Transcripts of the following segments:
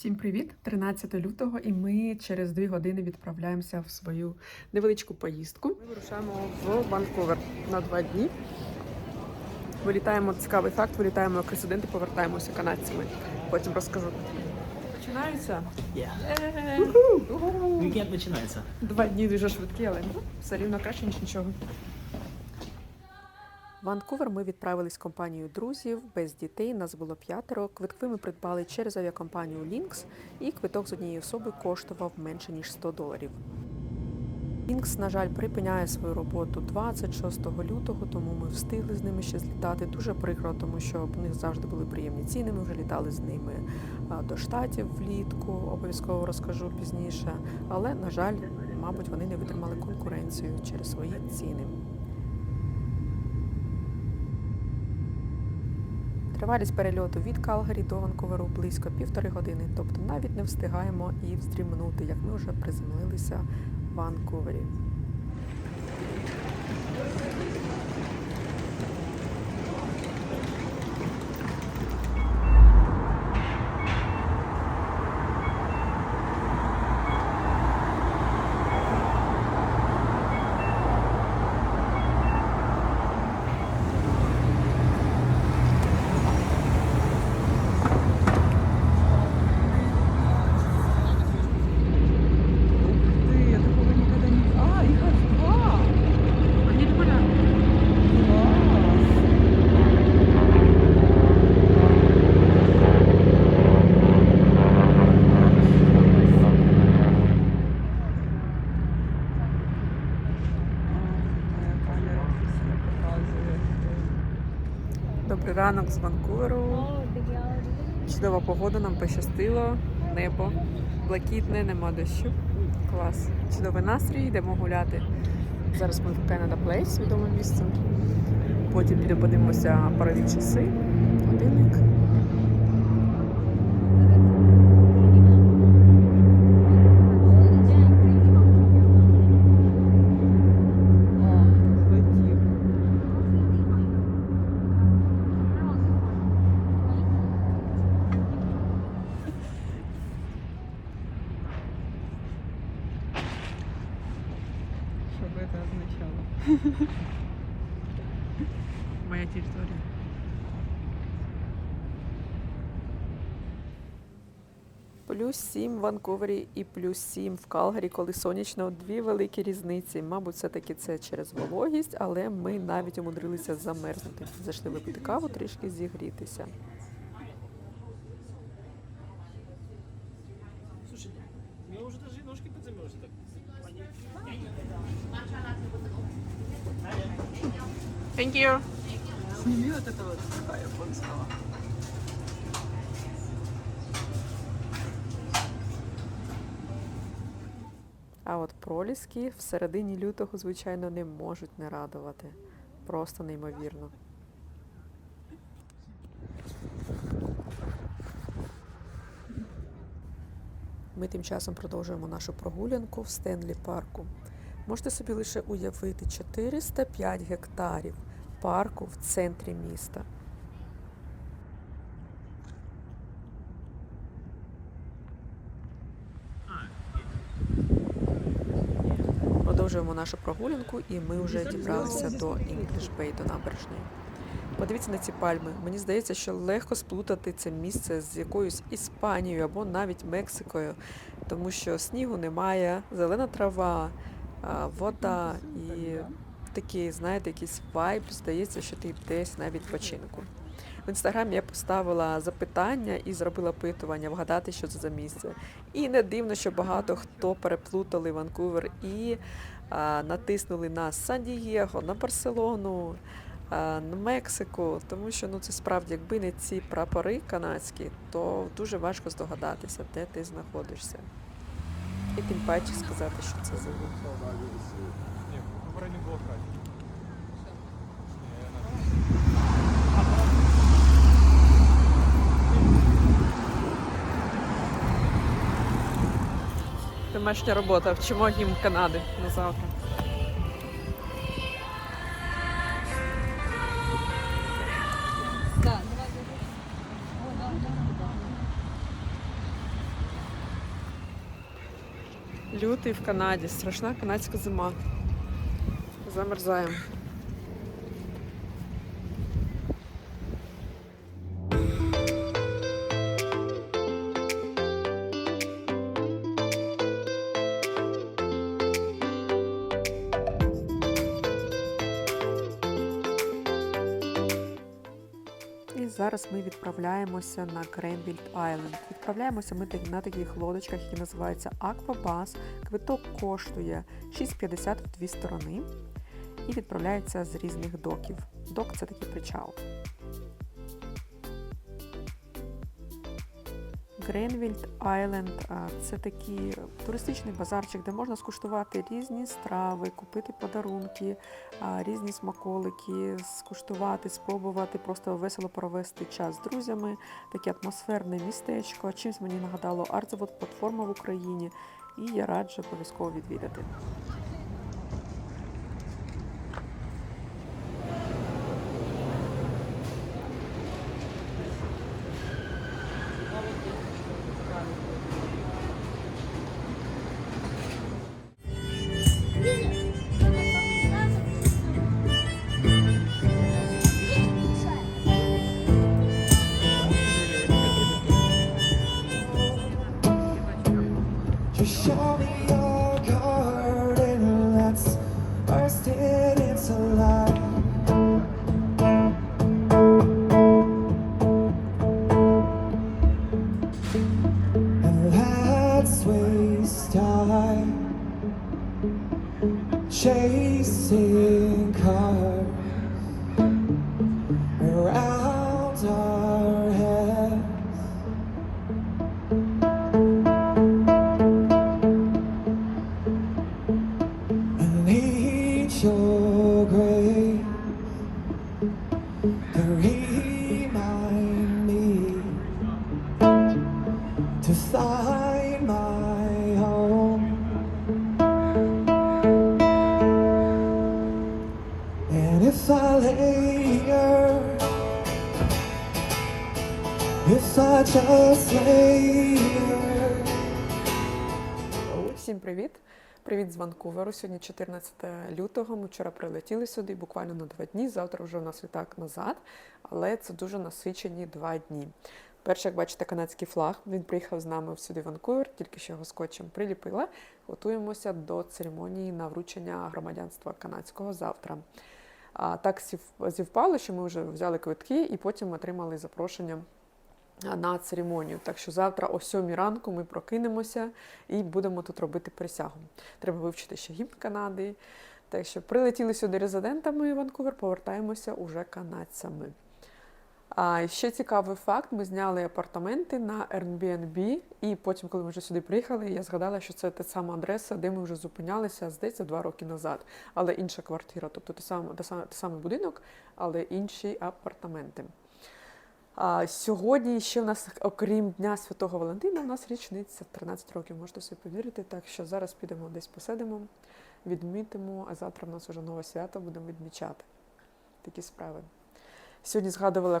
Всім привіт! 13 лютого, і ми через дві години відправляємося в свою невеличку поїздку. Ми вирушаємо в Ванкувер на два дні. Вилітаємо цікавий факт, вилітаємо як резиденти, повертаємося канадцями. Потім розкажу. Починається. Вікенд починається. Два дні дуже швидкі, але ну, все рівно краще, ніж нічого. Ванкувер ми відправились з компанією друзів без дітей. Нас було п'ятеро. Квитки ми придбали через авіакомпанію Lynx, і квиток з однієї особи коштував менше ніж 100 доларів. Lynx, на жаль, припиняє свою роботу 26 лютого, тому ми встигли з ними ще злітати. Дуже прикро, тому що в них завжди були приємні ціни. Ми вже літали з ними до штатів влітку. Обов'язково розкажу пізніше. Але, на жаль, мабуть, вони не витримали конкуренцію через свої ціни. Тривалість перельоту від Калгарі до Ванкуверу близько півтори години, тобто навіть не встигаємо і вздрімнути, як ми вже приземлилися в Ванкувері. Ранок з Ванкуверу. Чудова погода, нам пощастило. Небо блакітне, нема дощу. Клас. Чудовий настрій, йдемо гуляти. Зараз ми в Canada Place, відоме місце. Потім підемо подивимося парові часи, годинник. Моя територія. Плюс 7 в Ванкувері і плюс 7 в Калгарі, коли сонячно, дві великі різниці. Мабуть, все-таки це через вологість, але ми навіть умудрилися замерзнути. Зайшли випити каву, трішки зігрітися. You. Сними вот это вот такая японского. А от проліски в середині лютого, звичайно, не можуть не радувати. Просто неймовірно. Ми тим часом продовжуємо нашу прогулянку в Стенлі парку. Можете собі лише уявити 405 гектарів парку в центрі міста. Продовжуємо нашу прогулянку, і ми вже дібралися до English Bay, до набережної. Подивіться на ці пальми. Мені здається, що легко сплутати це місце з якоюсь Іспанією або навіть Мексикою, тому що снігу немає, зелена трава, вода і такий, знаєте, якийсь вайб. Здається, що ти десь на відпочинку. В інстаграмі я поставила запитання і зробила опитування, вгадати, що це за місце. І не дивно, що багато хто переплутали Ванкувер і а, натиснули на Сан-Дієго, на Барселону, а, на Мексику, тому що ну це справді, якби не ці прапори канадські, то дуже важко здогадатися, де ти знаходишся. І тим паче сказати, що це за попередньо було краще. Домашня робота. Вчимо гімн Канади на завтра. Лютий в Канаді, страшна канадська зима. Замерзаємо. І зараз ми відправляємося на Гренвільд Айленд. Відправляємося ми на таких лодочках, які називаються Аквабас. Квиток коштує 6,50 в дві сторони і відправляється з різних доків. Док це такий причал. Гренвільд Айленд це такий туристичний базарчик, де можна скуштувати різні страви, купити подарунки, різні смаколики, скуштувати, спробувати, просто весело провести час з друзями. Таке атмосферне містечко. Чимсь мені нагадало Артзавод платформа в Україні, і я раджу обов'язково відвідати. To find my home. And if I lay here, if I just lay here. Всім привіт! Привіт з Ванкуверу. Сьогодні 14 лютого. Ми вчора прилетіли сюди буквально на два дні. Завтра вже у нас літак назад, але це дуже насичені два дні. Перше, як бачите, канадський флаг. Він приїхав з нами сюди в Ванкувер, тільки що його скотчем приліпила. Готуємося до церемонії на вручення громадянства канадського завтра. А так зівпало, що ми вже взяли квитки і потім отримали запрошення на церемонію. Так що завтра о 7 ранку ми прокинемося і будемо тут робити присягу. Треба вивчити ще гімн Канади. Так що прилетіли сюди резидентами Ванкувер, повертаємося уже канадцями. А ще цікавий факт: ми зняли апартаменти на Airbnb, і потім, коли ми вже сюди приїхали, я згадала, що це та сама адреса, де ми вже зупинялися, здається, два роки назад. Але інша квартира, тобто те саме, те самий будинок, але інші апартаменти. А, сьогодні ще в нас, окрім Дня Святого Валентина, у нас річниця 13 років, можете собі повірити. Так що зараз підемо десь посидимо, відмітимо, а завтра в нас вже нове свято будемо відмічати. Такі справи. Сьогодні згадувала,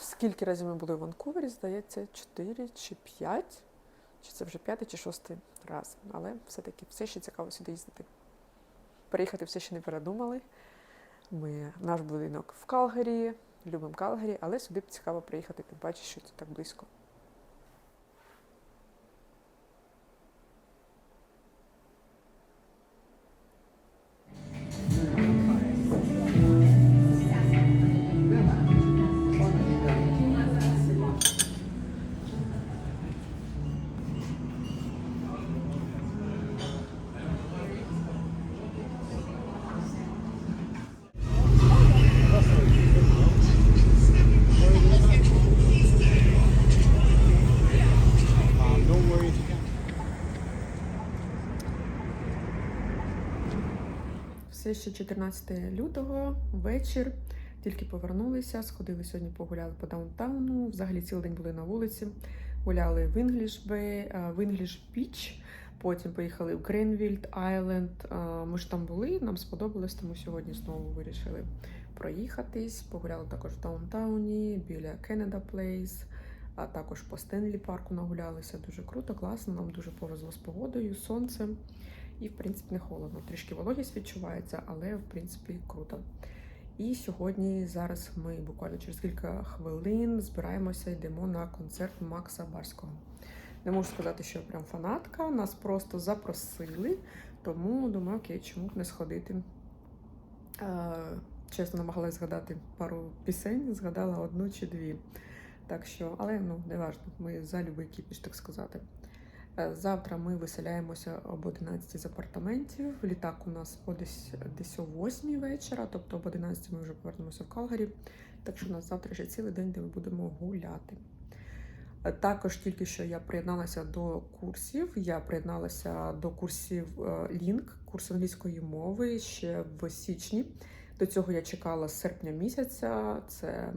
скільки разів ми були в Ванкувері, здається, 4 чи 5, чи це вже п'ятий чи шостий раз. Але все-таки все ще цікаво сюди їздити. Переїхати все ще не передумали. Ми, наш будинок в Калгарі, любимо Калгарі, але сюди б цікаво приїхати, тим паче, що це так близько. Все ще 14 лютого, вечір. Тільки повернулися, сходили сьогодні, погуляли по даунтауну. Взагалі цілий день були на вулиці. Гуляли в Bay, а, в English Beach, потім поїхали в Гренвільд Айленд. Ми ж там були, нам сподобалось, тому сьогодні знову вирішили проїхатись. Погуляли також в даунтауні, біля Canada Place. А також по Стенлі парку нагулялися. Дуже круто, класно. Нам дуже повезло з погодою, сонцем. І, в принципі, не холодно. Трішки вологість відчувається, але в принципі круто. І сьогодні зараз ми буквально через кілька хвилин збираємося, йдемо на концерт Макса Барського. Не можу сказати, що я прям фанатка, нас просто запросили, тому думаю, окей, чому б не сходити. Е, Чесно, намагалась згадати пару пісень, згадала одну чи дві. Так що, але ну, не важливо, ми за любий кіпіш, так сказати. Е, Завтра ми виселяємося об 11 з апартаментів. Літак у нас о десь, десь о 8 вечора, тобто об 11 ми вже повернемося в Калгарі. Так що у нас завтра ще цілий день, де ми будемо гуляти. Е, Також тільки що я приєдналася до курсів. Я приєдналася до курсів Лінк, курс англійської мови ще в січні. До цього я чекала з серпня місяця. Це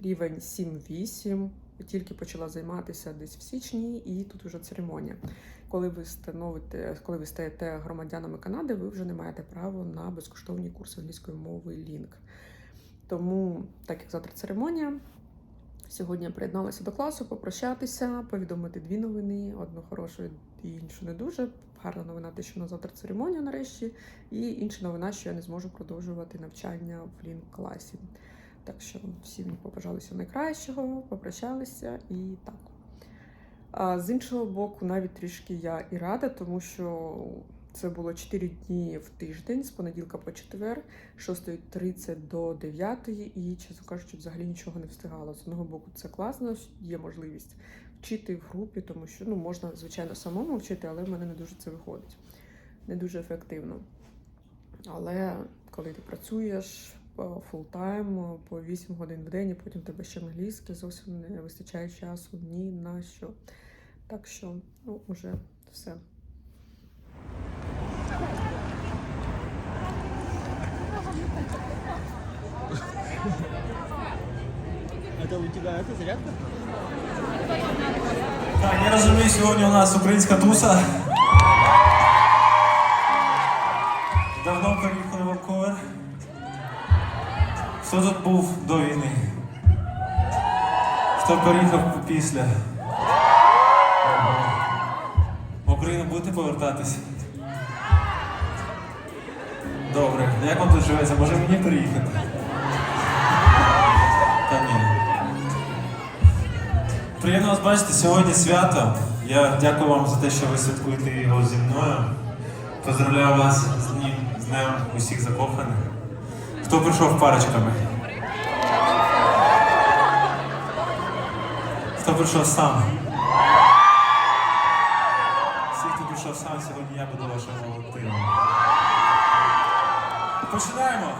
рівень 7-8. Тільки почала займатися десь в січні, і тут вже церемонія. Коли ви становите, коли ви стаєте громадянами Канади, ви вже не маєте права на безкоштовні курси англійської мови Лінк. Тому, так як завтра церемонія, сьогодні приєдналася до класу попрощатися, повідомити дві новини: одну хорошу і іншу не дуже. Гарна новина, те, що на завтра церемонія нарешті, і інша новина, що я не зможу продовжувати навчання в лінк класі. Так що всі мені побажали всього найкращого, попрощалися і так. А з іншого боку, навіть трішки я і рада, тому що це було 4 дні в тиждень з понеділка по четвер, 6.30 до 9 і, чесно кажучи, взагалі нічого не встигала. З одного боку, це класно, є можливість вчити в групі, тому що ну, можна, звичайно, самому вчити, але в мене не дуже це виходить. Не дуже ефективно. Але коли ти працюєш фултайм по 8 годин в день, і потім тебе ще англійське, зовсім не вистачає часу ні на що. Так що, ну, вже все. Это у тебя это зарядка? Так, я розумію, сьогодні у нас українська туса. Давно. Хто тут був до війни? Хто переїхав після? В Україну будете повертатись? Добре. Як вам тут живеться? Може мені переїхати? Та ні. Приємно вас бачити сьогодні свято. Я дякую вам за те, що ви святкуєте його зі мною. Поздравляю вас з ним, з днем усіх закоханих. Хто прийшов парочками? Хто прийшов сам? Всі, хто прийшов сам, сьогодні я буду вашим волонтером. Починаємо!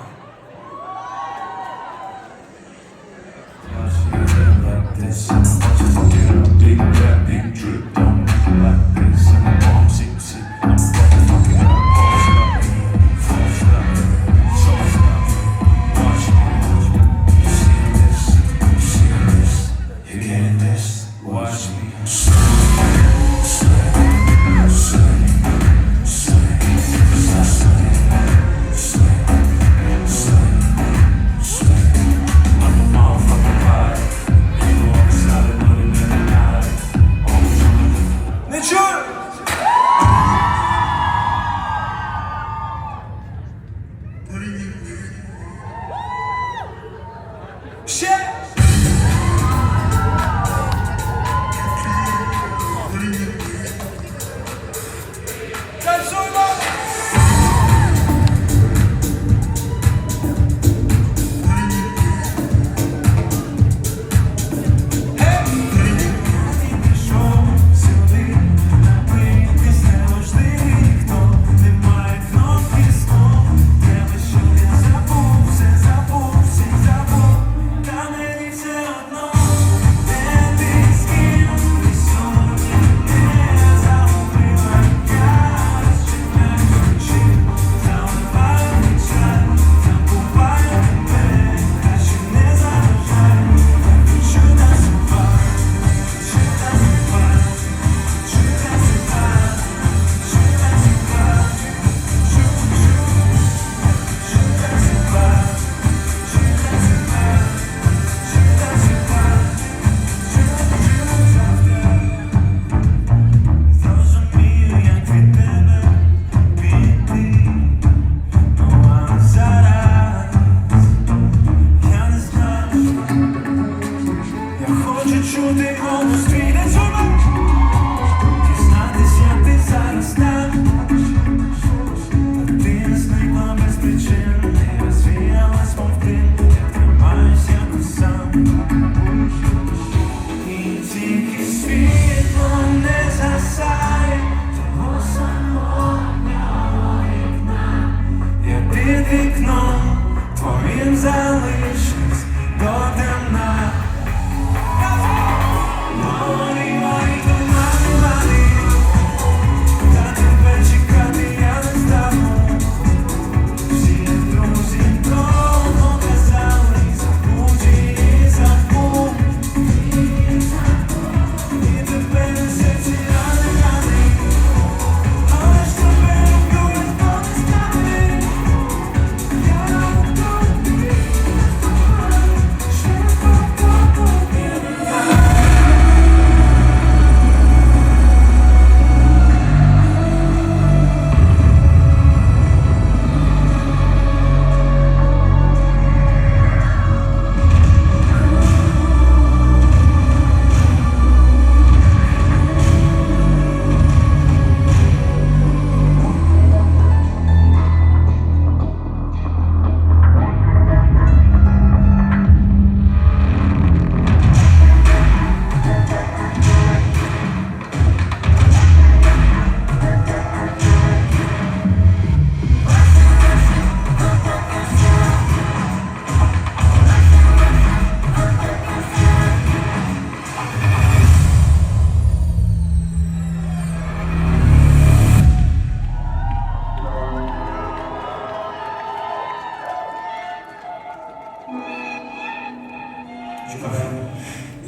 Watch Я хочу чути голос твій не чувак Дізнатися ти зараз так.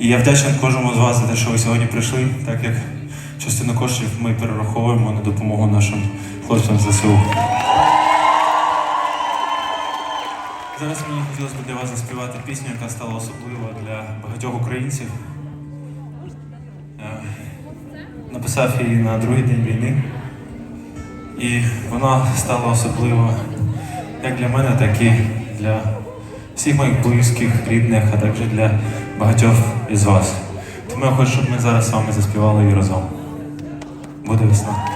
Я вдячний кожному з вас за те, що ви сьогодні прийшли, так як частину коштів ми перераховуємо на допомогу нашим хлопцям ЗСУ. Зараз мені хотілося б для вас заспівати пісню, яка стала особлива для багатьох українців. Е, Написав її на другий день війни. І вона стала особлива як для мене, так і для всіх моїх близьких, рідних, а також для багатьох із вас. Тому я хочу, щоб ми зараз з вами заспівали і разом. Буде весна.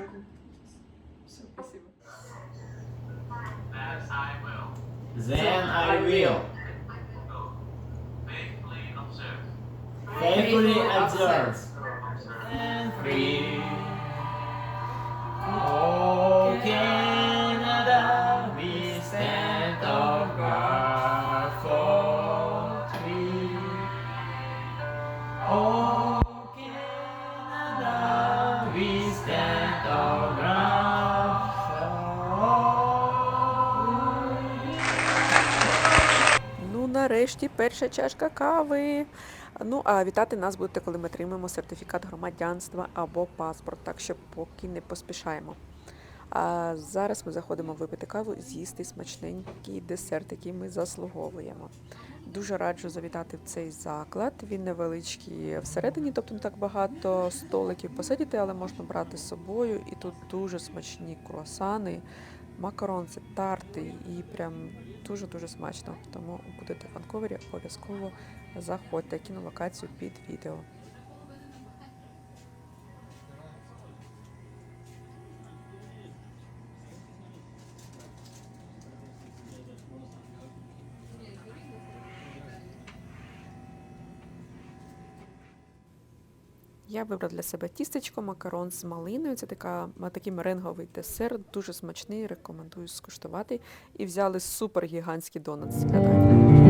Jordan. I will. Then I will. Faithfully observe. Faithfully observe. Нарешті, перша чашка кави. Ну, а вітати нас будете, коли ми отримаємо сертифікат громадянства або паспорт, так що поки не поспішаємо. А зараз ми заходимо випити каву і з'їсти смачненький десерт, який ми заслуговуємо. Дуже раджу завітати в цей заклад. Він невеличкий всередині, тобто не так багато столиків посидіти, але можна брати з собою. І тут дуже смачні круасани, макаронці, тарти і прям дуже-дуже смачно. Тому будете в Ванкувері, обов'язково заходьте. кінолокацію під відео. Я вибрала для себе тістечко, макарон з малиною. Це така, такий меренговий десерт, дуже смачний, рекомендую скуштувати. І взяли супер гігантський донат. Гулять?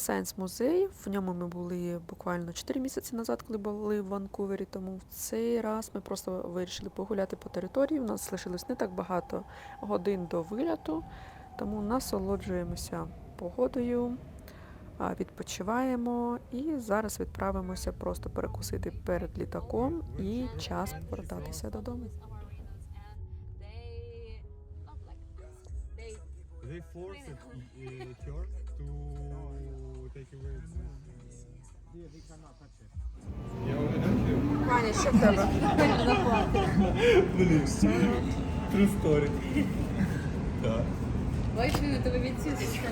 Сайенс музей. В ньому ми були буквально 4 місяці назад, коли були в Ванкувері. Тому в цей раз ми просто вирішили погуляти по території. У нас лишилось не так багато годин до виляту, тому насолоджуємося погодою, відпочиваємо і зараз відправимося просто перекусити перед літаком і час повертатися додому. They forced uh, her to Ваня, що в тебе? True story. Так. Бачиш, у тебе відсіточка.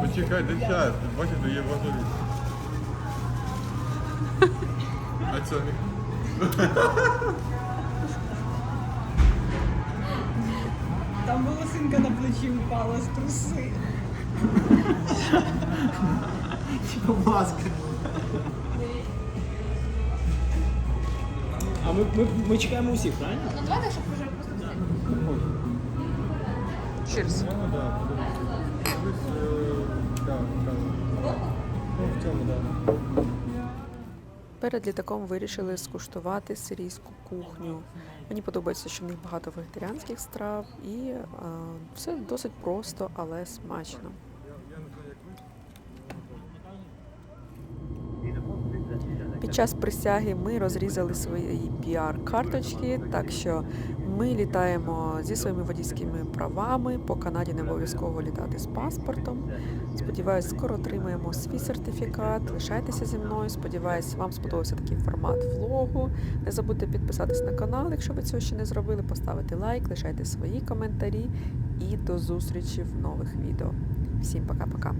Почекай, де час? Бачите, є важливість. А це не Там волосинка на плечі впала з труси. А ми, ми, ми чекаємо усіх, правильно? Ну давайте, щоб вже просто взяти. Cheers. Ну, да, е. Ну, в цьому, так. Перед літаком вирішили скуштувати сирійську кухню. Мені подобається, що в них багато вегетаріанських страв і е, все досить просто, але смачно. Час присяги ми розрізали свої піар-карточки, так що ми літаємо зі своїми водійськими правами. По Канаді не обов'язково літати з паспортом. Сподіваюсь, скоро отримаємо свій сертифікат. Лишайтеся зі мною. Сподіваюсь, вам сподобався такий формат влогу. Не забудьте підписатись на канал, якщо ви цього ще не зробили, поставити лайк, лишайте свої коментарі і до зустрічі в нових відео. Всім пока-пока.